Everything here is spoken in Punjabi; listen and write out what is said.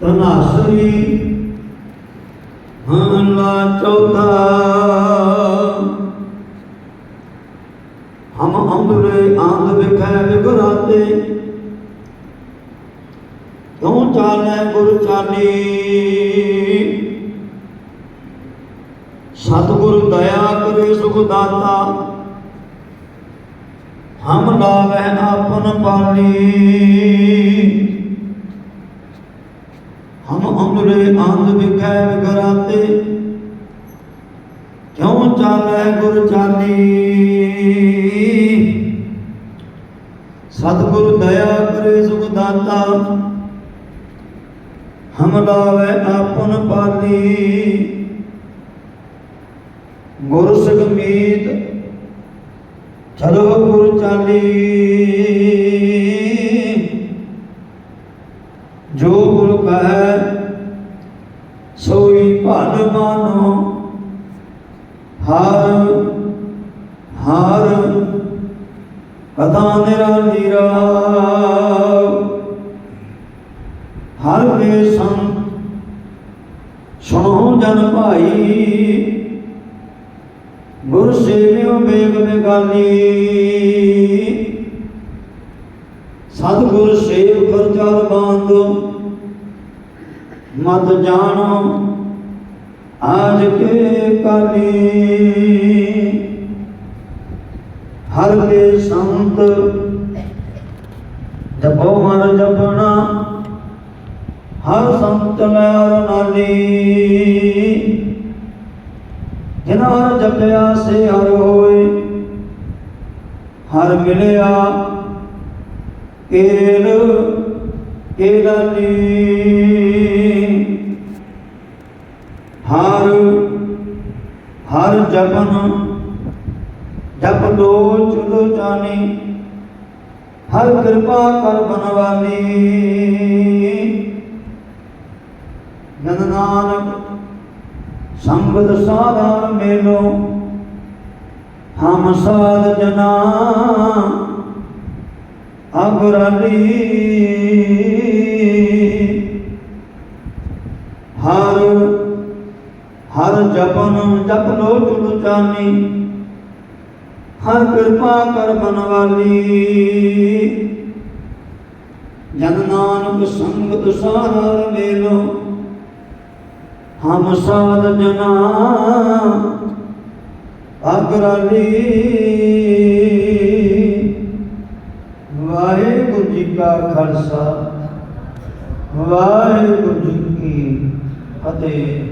ਤਨਾਸਰੀ ਹਮਲਾ ਚੌਥਾ। ਹਮ ਅੰਬਰੇ ਆਂਦ ਵਿਖੈ ਵਿਗਰਾਤੇ। ਤੂੰ ਚਾਲੇ ਗੁਰ ਚਾਲੀ? ਸਤਿਗੁਰ ਦਇਆ ਕਰੇ ਸੁਖ ਦਾਤਾ। ਹਮ ਲਾਵਹਿ ਆਪਨ ਪਾਲੀ। ਹਮ ਅੰਮ੍ਰੇ ਵਿਖੈ ਵਿਗਰਾਤੇ ਕਿਉ ਚਾਲੈ ਗੁਰ ਚਾਲੀ? ਸਤਿਗੁਰ ਦਇਆ ਕਰੇ ਸੁਖ ਦਾਤਾ। ਹਮ ਲਾਵੈ ਆਪਨ ਪਾਲੀ। ਗੁਰ ਸਗਮੀਤ ਚਲੋ ਗੁਰ ਚਾਲੀ ਜੋ ਗੁਰ ਕਹੈ ਸੋਈ ਭਲ ਮਾਨੋ। ਹਰ ਹਰ ਕਥਾ ਨਿਰਾਲੀ ਹਰ ਕੇ ਸੰਤ ਸੁਣੋ ਜਨ ਭਾਈ। ਗੁਰ ਸੇਵਿਓ ਬੇਗ ਬੇਗਾਨੀ ਸਤਿਗੁਰ ਸੇਵ ਕਰਜਾਲ ਬਾਂਧੋ ਮਤ ਜਾਣੋ ਆਜ ਕੇ ਕਾਲੀ ਹਰ ਕੇ ਸੰਤ ਜਪੋ ਮਨ ਜਪਣਾ, ਹਰ ਸੰਤ ਲੈ ਨਾਲੀ ਜਿਨਾ ਹਰ ਜਪਿਆ ਸੇ ਹਰ ਹੋਏ, ਹਰ ਮਿਲਿਆ ਕੇਲ ਕੇਲਾਨੀ ਹਰ ਹਰ ਜਪਨ, ਜਪ ਦੋ ਚੁਲੋ ਜਾਣੀ ਹਰ ਕਿਰਪਾ ਕਰ ਬਨਵਾਲੀ ਜਨ ਨਾਨਕ, ਸੰਗਤ ਸਾਧਾਰ ਮੇਲੋ, ਹਮ ਸਾਧ ਜਨਾ ਅਗਰਾਲੀ ਹਰ ਹਰ ਜਪਨ ਜਪ ਲੋ ਚੁਲ ਚਾਨੀ ਹਰ ਕਿਰਪਾ ਕਰ ਬਨਵਾਲੀ ਜਨ ਨਾਨਕ ਸੰਗਤ ਸਾਰ ਮੇਲੋ। ਹਮ ਸਾਧ ਜਨਾ ਅਗਰਾਲੀ। ਵਾਹਿਗੁਰੂ ਜੀ ਕਾ ਖਾਲਸਾ। ਵਾਹਿਗੁਰੂ ਜੀ ਕੀ ਫਤਿਹ।